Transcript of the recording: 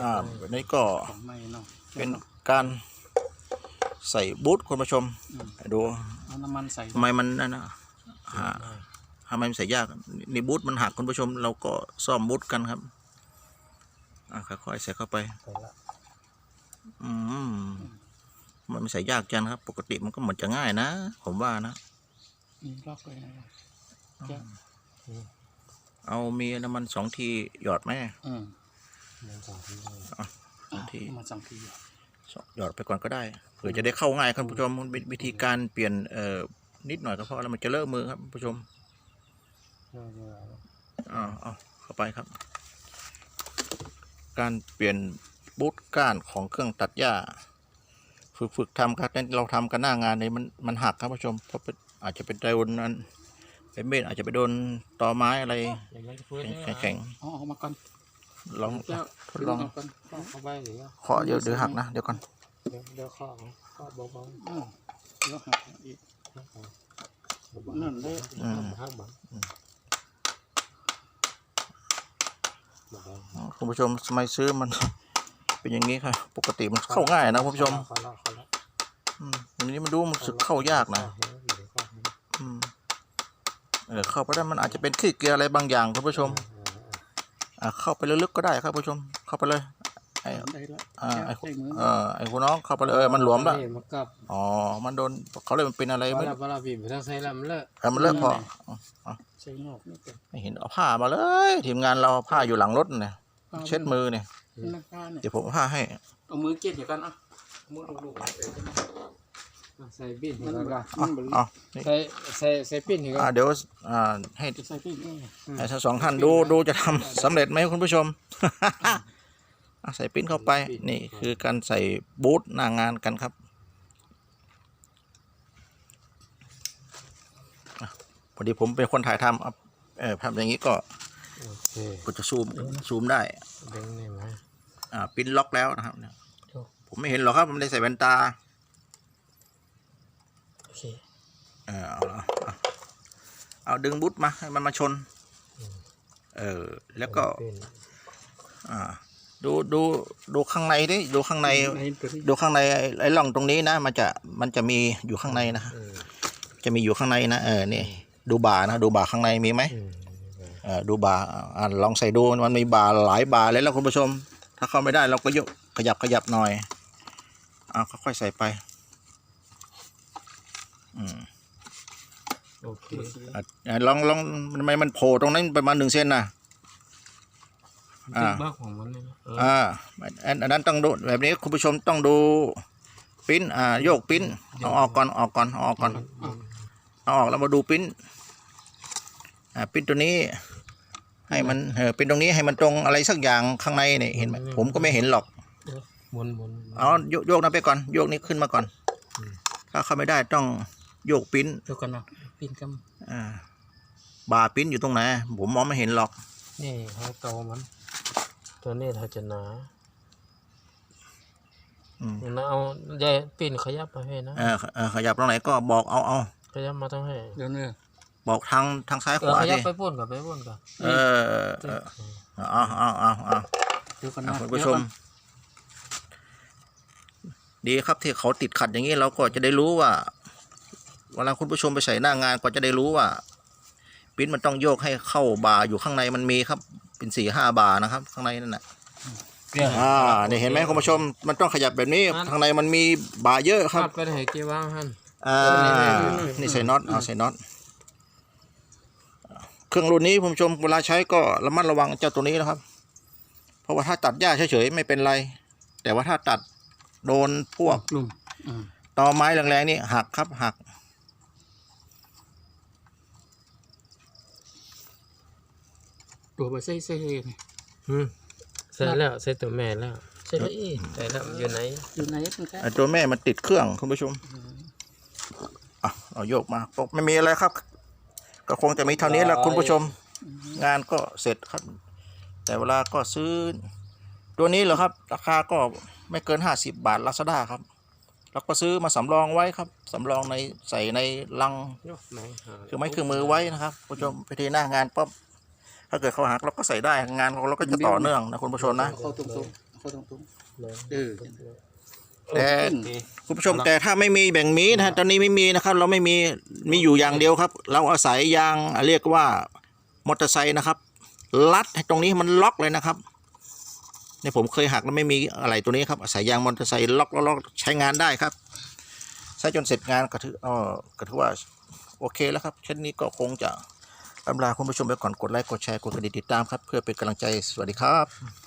อ่าวันนี้ก็ของไม่เนาะเป็นการใส่บูทคุณผู้ชมอืมดูเอาน้ำมันใส่ทำไมมันนั่นนะหาทำไมมันใส่ยากนี่บูทมันหักคุณผู้ชม เราก็ซ่อมบูทกันครับอ่าค่อยๆใส่เข้าไปไปละอืมมันไม่ใส่ยากจังครับ ปกติมันก็เหมือนจะง่ายนะ ผมว่านะมีล็อกเลยนะแกะเอามีน้ำมันสองทีหยอดไหมอืม มันสองที่เลยอะที่เอามาสองทีอะหยอดไปก่อนก็ได้เผื่อจะได้เข้าง่ายครับคุณผู้ชมมันเป็นวิธีการเปลี่ยนเอ่อนิดหน่อยก็พอแล้วมันจะเลอะมือครับคุณผู้ชมเรื่อยอ่าเอาเข้าไปครับ การเปลี่ยนบูทก้านของเครื่องตัดหญ้า ฝึกฝึกทำครับนั้นเราทำกันหน้างานเนี่ยมันมันหักครับผู้ชมเพราะเป็นอาจจะเป็นโดนนั้นเป็นเม็ดอาจจะไปโดนตอไม้อะไรๆอย่างนั้นพูดแข็งแข็งเอาออกมาก่อนๆ ลองแก้วทดลองเาก่อนก็เข้าไปหรือว่าเคาะเดี๋ยวเดี๋ยวหักนะเดี๋ยวก่อนเดี๋ยวเดี๋ยวข้อข้อเบาอืมแล้วหักอีกๆนั่นเลยอืมห้างบังเบาคุณผู้ชมสมัยซื้อมัน เป็นอย่างนี้ครับปกติมันเข้าง่ายนะคุณผู้ชมเข้าละเข้าละอืมอันนี้มันดูมันรู้สึกเข้ายากนะอืมเออเข้าไปได้มันอาจจะเป็นขี้เกียร์อะไรบางอย่างคุณผู้ชมอ่าเข้าไปลึกๆก็ได้ครับผู้ชม เข้าไปเลย ไอ้ได้แล้วอ่าไอ้ใส่มือเออไอ้คุณน้องเข้าไปเลยเออมันหลวมแล้วมันกับอ๋อมันโดนเขาเลยมันเป็นอะไรเวไม่ลาเวลาบีบทั้งใส่แล้วมันเลอะเออมันเลิกพอใส่นอกนี่เป็นไม่เห็นเอาผ้ามาเลย ทีมงานเราเอาผ้าอยู่หลังรถเนี่ยเช็ดมือเนี่ยน้ำผ้าเนี่ยเดี๋ยวผมเอาผ้าให้เอามือเก็บเดี๋ยวกันอะมือลูก ใส่ปิ้นมันแล้วก็มันบริเอานี่ใส่ใส่ใส่ปิ้นนี่ก็อ่าเดี๋ยวอ่าให้จะใส่พี่นี่ให้ทั้งสองท่านดูดูจะทำสำเร็จไหมคุณผู้ชม อะใส่ปิ้นเข้าไป นี่คือการใส่บูทหน้างานกันครับอะพอดีผมเป็นคนถ่ายทำเอาเออทำอย่างนี้ก็โอเคก็จะซูมซูมได้ดึงนี่ไหม อ่าปิ้นล็อกแล้วนะครับเนี่ยโถ่ผมไม่เห็นหรอกครับผมไม่ได้ใส่แว่นตาโอ เคเออเอาละเอาเอาดึงบูทมาให้มันมาชน เออ แล้วก็ปิ้นอ่า ดูดูดูข้างในดิดูข้างในในตัวนี้ดูข้างในไอ้ไอ้ร่องตรงนี้นะมันจะมันจะมีอยู่ข้างในนะอืมจะมีอยู่ข้างในนะเออนี่ดูบาร์นะดูบาร์ข้างในมีไหมอืมเออดูบาร์อ่าอ่าลองใส่ดูมันมีบาร์หลายบาร์เลยแล้วคุณผู้ชม ถ้าเข้าไม่ได้เราก็ยกขยับขยับหน่อยเอาค่อยๆใส่ไป อืมโอเคอะอะลองลองทำไมมันโผล่ตรงนั้นประมาณหนึ่งเซนนะ อ่าติ๊กบ้าของมันเลยนะเอออ่าอันอันนั้นต้องดูแบบนี้คุณผู้ชมต้องดูปิ้นอ่าโยกปิ้นเอาออกก่อนออกก่อนเอาออกก่อนเอาออกแล้วมาดูปิ้นอ่าปิ้นตัวนี้ ให้มันเออเป็นตรงนี้ให้มันตรงอะไรสักอย่างข้างในเนี่ยเห็นไหมผมก็ไม่เห็นหรอกหมุนหมุนเอาโยกโยกนั้นไปก่อน โยกนี้ขึ้นมาก่อน ถ้าเข้าไม่ได้ต้อง โยกปิ้นเดี๋ยวกันเนาะปิ้นกอ่าบาร์ปิ้นอยู่ตรงไหนผมมองไม่เห็นหรอก นี่ให้โตมัน ตัวนี้ถ้าจะหนาอืมนะเอาใหญ่ปิ้นขยับมาให้นะเออเออขยับตรงไหนก็บอกเอาเอาขยับมาต้องให้ำเดี๋ยวเนี่ยบอกทางทางซ้ายเอขอวาขยับสิไปพ่นกับไปพ่นกับเออเออเออเอาเอาเอาเอาเดี๋ยวกันอะเนาะคุณผู้ชม ดีครับที่เขาติดขัดอย่างนี้เราก็จะได้รู้ว่า เวลาคุณผู้ชมไปใส่หน้างานก็จะได้รู้ว่าปิ้นมันต้องโยกให้เข้าบาร์อยู่ข้างในมันมีครับ เป็นสี่ห้าบาร์นะครับ ข้างในนั่นแหละอ่านี่เห็นไหมคุณผู้ชมมันต้องขยับแบบนี้ ข้างในมันมีบาร์เยอะคครัรับบไปให้กี่ว่างหันอ่านี่ใส่น็อตเอาใส่น็อตเครื่องรุ่นนี้คุณผู้ชมเวลาใช้ก็ระมัดระวังเจ้าตัวนี้นะครับ เพราะว่าถ้าตัดหญ้าเฉยๆไม่เป็นไร แต่ว่าถ้าตัดโดนพวกกลุ่มอืมตอไม้แรงๆนี่หักครับหัก ตัวไปใส่ใส่เลยนี่อืมใส่แล้วใส่ตัวแม่แล้วใส่แล้วอีใส่แล้วมันอยู่ไหนอยู่ไหนเป็นแค่ไอ้ตัวแม่มันติดเครื่องคุณผู้ชมอะเอาโยกมาก็ไม่มีอะไรครับ ก็คงจะมีเท่านี้แหละคุณผู้ชม งานก็เสร็จครับ แต่เวลาก็ซื้อ ตัวนี้เหรอครับ ราคาก็ไม่เกินห้าสิบบาทลาซาด้าครับแล้วก็ซื้อมาสำรองไว้ครับสำรองในใส่ในลังยกไหนหา คือไม้เครื่องมือไว้นะครับคุณผู้ชมไปทีหน้างานปั๊บ ถ้าเกิดเขาหักเราก็ใส่ได้งานของเราก็จะต่อเนื่องนะคุณผู้ชมนะเข้าตรงๆเขาตรงตรงเลยๆเออแต่ขึ้นคุณผู้ชมแต่ถ้าไม่มีแบ่งมีนะฮะตอนนี้ไม่มีนะครับ เราไม่มีมีอยู่อย่างเดียวครับ เราอาศัยยางเรียกว่ามอเตอร์ไซค์นะครับลัดให้ตรงนี้มันล็อกเลยนะครับเนี่ยผมเคยหักแล้วไม่มีอะไรตัวนี้ครับอาศัยยางมอเตอร์ไซค์ล็อกล็อกล็อกใช้งานได้ครับใช้จนเสร็จงานก็ถืออ๋อก็ถือว่าโอเคแล้วครับเช่นนี้ก็คงจะ อำลาคุณผู้ชมไปก่อนกดไลค์กดแชร์กดกระดิ่งติดตามครับ เพื่อเป็นกำลังใจสวัสดีครับ